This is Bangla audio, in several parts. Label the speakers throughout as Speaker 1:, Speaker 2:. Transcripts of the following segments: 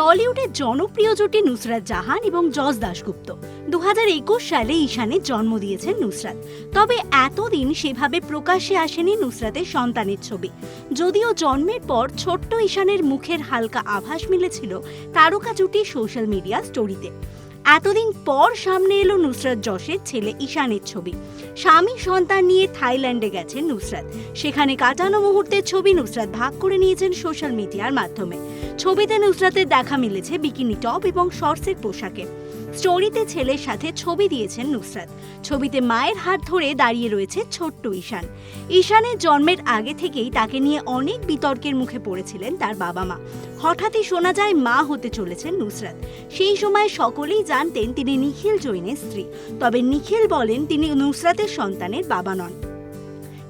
Speaker 1: টলিউডের জনপ্রিয় জুটি নুসরাত জাহান এবং জজ দাশগুপ্ত। দু হাজার একুশ সালে ঈশানে জন্ম দিয়েছেন নুসরাত। তবে এতদিন সেভাবে প্রকাশ্যে আসেনি নুসরাতের সন্তানের ছবি। যদিও জন্মের পর ছোট্ট ঈশানের মুখের হালকা আভাস মিলেছিল তারকা জুটি সোশ্যাল মিডিয়া স্টোরিতে। এতদিন পর সামনে এলো নুসরাত যশের ছেলে ঈশানের ছবি। স্বামী সন্তান নিয়ে থাইল্যান্ডে গেছেন নুসরাত। সেখানে কাটানো মুহূর্তের ছবি নুসরাত ভাগ করে নিয়েছেন সোশ্যাল মিডিয়ার মাধ্যমে। ছবিতে নুসরাতের দেখা মিলেছে বিকিনি টপ এবং শর্টসের পোশাকে। স্টোরিতে ছেলের সাথে ছবি দিয়েছেন নুসরাত। ছবিতে মায়ের হাত ধরে দাঁড়িয়ে রয়েছে ছোট্ট ঈশান। ঈশানের জন্মের আগে থেকেই তাকে নিয়ে অনেক বিতর্কের মুখে পড়েছিলেন তার বাবা মা। হঠাৎই শোনা যায় মা হতে চলেছেন নুসরাত। সেই সময় সকলেই জানতেন তিনি নিখিল জৈনের স্ত্রী। তবে নিখিল বলেন, তিনি নুসরাতের সন্তানের বাবা নন।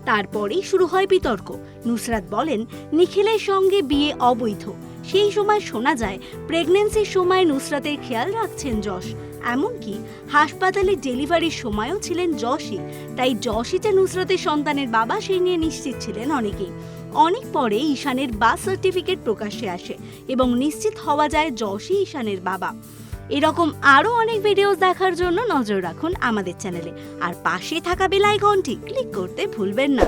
Speaker 1: তারপরেই শুরু হয় বিতর্ক। নুসরাত বলেন, নিখিলের সঙ্গে বিয়ে অবৈধ। সেই সময় শোনা যায়, প্রেগন্যান্সির সময় নুসরাতের খেয়াল রাখছেন যশ। এমনকি হাসপাতালে ডেলিভারির সময়ও ছিলেন যশই। তাই যশই যে নুসরাতের সন্তানের বাবা, সেই নিয়ে নিশ্চিত ছিলেন অনেকেই। অনেক পরে ঈশানের বার্থ সার্টিফিকেট প্রকাশ্যে আসে এবং নিশ্চিত হওয়া যায় যশই ঈশানের বাবা। এরকম আরও অনেক ভিডিওস দেখার জন্য নজর রাখুন আমাদের চ্যানেলে আর পাশে থাকা বেল আইকনটি ক্লিক করতে ভুলবেন না।